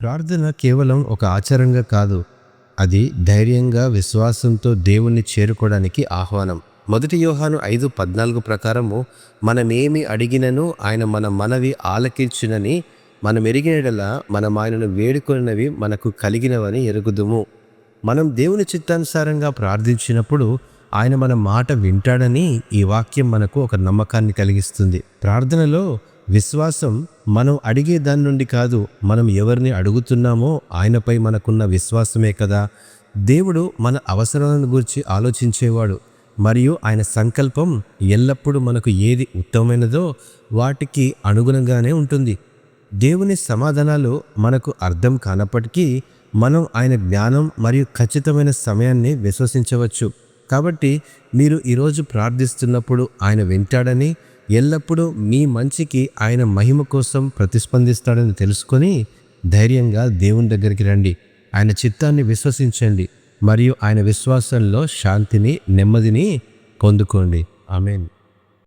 ప్రార్థన కేవలం ఒక ఆచారంగా కాదు అది ధైర్యంగా విశ్వాసంతో దేవుణ్ణి చేరుకోవడానికి ఆహ్వానం. మొదటి యోహాను ఐదు పద్నాలుగు ప్రకారము మనమేమి అడిగినను ఆయన మన మనవి ఆలకించునని మనం ఎరిగినడలా మనం ఆయనను వేడుకొనినవి మనకు కలిగినవని ఎరుగుదుము. మనం దేవుని చిత్తానుసారంగా ప్రార్థించినప్పుడు ఆయన మన మాట వింటాడని ఈ వాక్యం మనకు ఒక నమ్మకాన్ని కలిగిస్తుంది. ప్రార్థనలో విశ్వాసం మనం అడిగే దాని నుండి కాదు మనం ఎవరిని అడుగుతున్నామో ఆయనపై మనకున్న విశ్వాసమే కదా. దేవుడు మన అవసరాలను గురించి ఆలోచించేవాడు మరియు ఆయన సంకల్పం ఎల్లప్పుడూ మనకు ఏది ఉత్తమమైనదో వాటికి అనుగుణంగానే ఉంటుంది. దేవుని సమాధానాలు మనకు అర్థం కానప్పటికీ మనం ఆయన జ్ఞానం మరియు ఖచ్చితమైన సమయాన్ని విశ్వసించవచ్చు. కాబట్టి మీరు ఈరోజు ప్రార్థిస్తున్నప్పుడు ఆయన వింటాడని ఎల్లప్పుడూ మీ మంచికి ఆయన మహిమ కోసం ప్రతిస్పందిస్తాడని తెలుసుకొని ధైర్యంగా దేవుని దగ్గరికి రండి. ఆయన చిత్తాన్ని విశ్వసించండి మరియు ఆయన విశ్వాసంలో శాంతిని నెమ్మదిని పొందుకోండి. ఆమెన్.